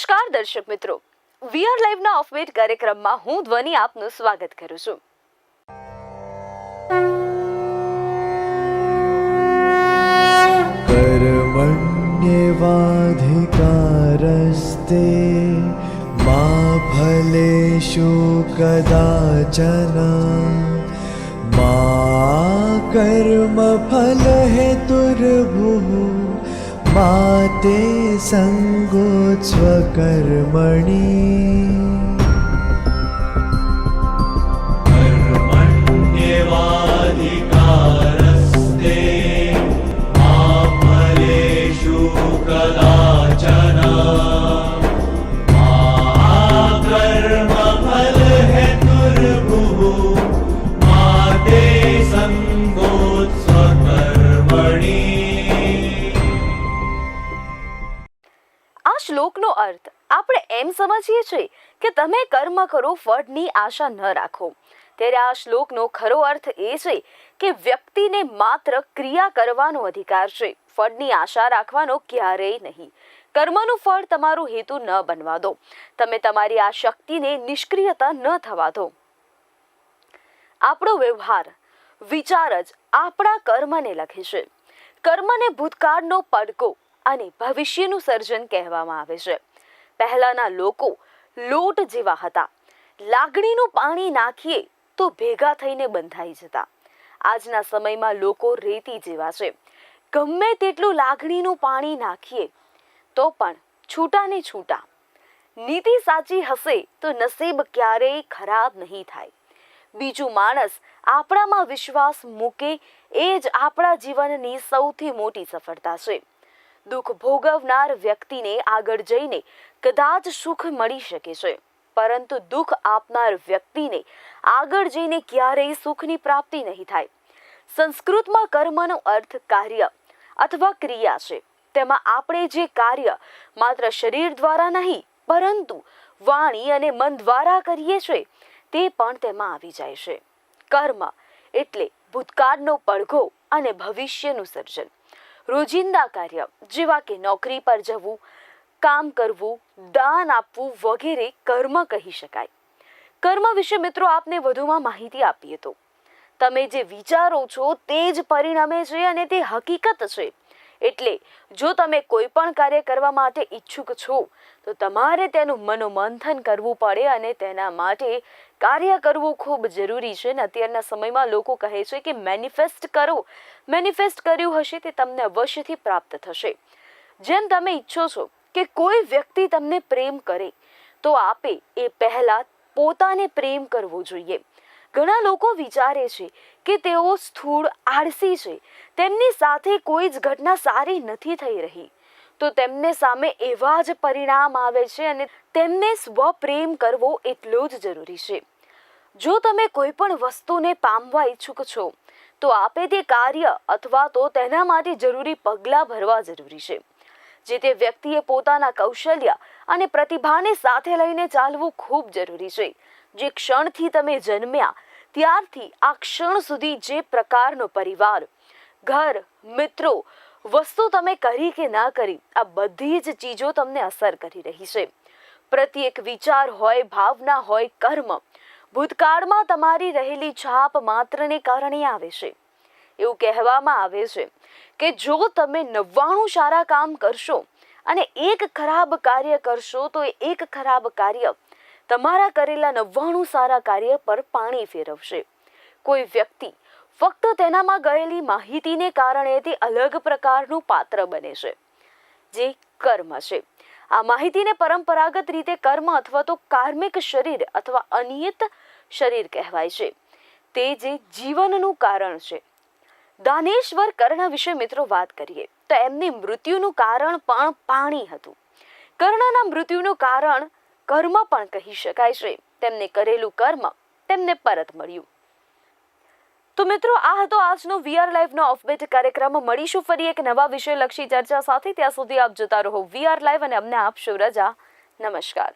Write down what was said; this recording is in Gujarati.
નમસ્કાર દર્શક મિત્રો. વી આર લાઈવના ઓફવેટ કાર્યક્રમમાં હું ધ્વનિ આપનું સ્વાગત કરું છું. કર્મણ્યવાધિકારસ્તે મા ફલેશુ કદાચન. મા કર્મ ફલ હે દુર્ભુવ माते सङ्गोत्स्वकर्मणि શ્લોકનો અર્થ. આપણે એમ સમજીએ છીએ કે તમે કર્મ કરો, ફળની આશા ન રાખો. ત્યારે આ શ્લોકનો ખરો અર્થ એ છે કે વ્યક્તિને માત્ર ક્રિયા કરવાનો અધિકાર છે. ફળની આશા રાખવાનો ક્યારેય નહીં. કર્મનું ફળ તમારું હેતુ ન બનવા દો. તમે તમારી આ શક્તિને નિષ્ક્રિયતા ન થવા દો. આપણો વ્યવહાર, વિચાર જ આપણા કર્મને લખે છે. કર્મને ભૂતકાળનો પડકો અને ભવિષ્યનું સર્જન કહેવામાં આવે છે. પહેલાના લોકો લોટ જેવા હતા. લાગણીનું પાણી નાખીએ તો ભેગા થઈને બંધાઈ જતા. આજના સમયમાં લોકો રેતી જેવા છે. ગમે તેટલું લાગણીનું પાણી નાખીએ તો પણ છૂટા ને છૂટા. નીતિ સાચી હશે તો નસીબ ક્યારેય ખરાબ નહીં થાય. બીજું માણસ આપણામાં વિશ્વાસ મૂકે એ જ આપણા જીવનની સૌથી મોટી સફળતા છે. દુઃખ ભોગવનાર વ્યક્તિને આગળ જઈને કદાચ સુખ મળી શકે છે. પરંતુ દુઃખ આપનાર વ્યક્તિને આગળ જઈને ક્યારેય સુખની પ્રાપ્તિ નહીં થાય. સંસ્કૃતમાં કર્મનો અર્થ કાર્ય અથવા ક્રિયા છે. તેમાં આપણે જે કાર્ય માત્ર શરીર દ્વારા નહીં, પરંતુ વાણી અને મન દ્વારા કરીએ છીએ, તે પણ તેમાં આવી જાય છે. કર્મ એટલે ભૂતકાળનો પડઘો અને ભવિષ્યનું સર્જન. રોજિંદા કાર્ય, જેવા કે નોકરી પર જવું, કામ કરવું, દાન આપવું વગેરે કર્મ કહી શકાય. કર્મ વિશે મિત્રો આપને વધુમાં માહિતી આપીએ તો. તમે જે વિચારો છો તે જ પરિણમે છે અને તે હકીકત છે. એટલે જો તમે કોઈ પણ કાર્ય કરવા માટે ઈચ્છુક છો, તો તમારે તેનું મનોમંથન કરવું પડે અને તેના માટે કાર્ય કરવું ખૂબ જરૂરી છે ને અત્યારના સમયમાં લોકો કહે છે કે મેનિફેસ્ટ કરો. મેનિફેસ્ટ કર્યું હશે તે તમને અવશ્યથી પ્રાપ્ત થશે. જેમ તમે ઈચ્છો છો કે કોઈ વ્યક્તિ તમને પ્રેમ કરે, તો આપે એ પહેલા પોતાને પ્રેમ કરવો જોઈએ. ઘણા લોકો વિચારે છે કે તેઓ સ્થૂળ આળસી છે. તેમની સાથે કોઈ જ ઘટના સારી નથી થઈ રહી. તો તેમને સામે એવા જ પરિણામ આવે છે અને તેમને સ્વપ્રેમ કરવો એટલો જ જરૂરી છે. જો તમે કોઈ પણ વસ્તુને પામવા ઈચ્છુક છો, તો આપે તે કાર્ય અથવા તો તેના માટે જરૂરી પગલાં ભરવા જરૂરી છે, જે તે વ્યક્તિએ પોતાના કૌશલ્ય અને પ્રતિભાને સાથે લઈને ચાલવું ખૂબ જરૂરી છે. જે ક્ષણથી તમે જન્મ્યા, ત્યારથી આ ક્ષણ સુધી જે પ્રકારનો પરિવાર, ઘર, મિત્રો, વસ્તુ તમે કરી કે ના કરી, આ બધી જ ચીજો તમને અસર કરી રહી છે. પ્રત્યેક વિચાર હોય, ભાવના હોય, કર્મ ભૂતકાળમાં તમારી રહેલી છાપ માત્રને કારણે આવે છે. એવું કહેવામાં આવે છે કે જો તમે નવ્વાણું સારા કામ કરશો અને એક ખરાબ કાર્ય કરશો તો એક ખરાબ કાર્ય તમારા કરેલા નવ્વાણું સારા કાર્ય પર પાણી ફેરવશે. કોઈ વ્યક્તિ ફક્ત તેનામાં ગયેલી માહિતીને કારણે તે અલગ પ્રકારનું પાત્ર બને છે. જે કર્મ છે. આ માહિતીને પરંપરાગત રીતે કર્મ અથવા તો કાર્મિક શરીર અથવા અનિયત શરીર કહેવાય છે. તે જે જીવનનું કારણ છે. દાનેશ્વર કર્ણ વિશે મિત્રો વાત કરીએ, તો એમની મૃત્યુનું કારણ પણ પાણી હતું. કર્ણના મૃત્યુનું કારણ કર્મ પણ કહી શકાય છે. તેમને કરેલું કર્મ તેમને પરત મળ્યું. તો મિત્રો, આ હતો આજનો વીઆર લાઈવનો ઓફબીટ કાર્યક્રમ. મળીશું ફરી એક નવા વિષય લક્ષી ચર્ચા સાથે. ત્યાં સુધી આપ જોતા રહો વીઆર લાઈવ અને અમને આપશો રજા. નમસ્કાર.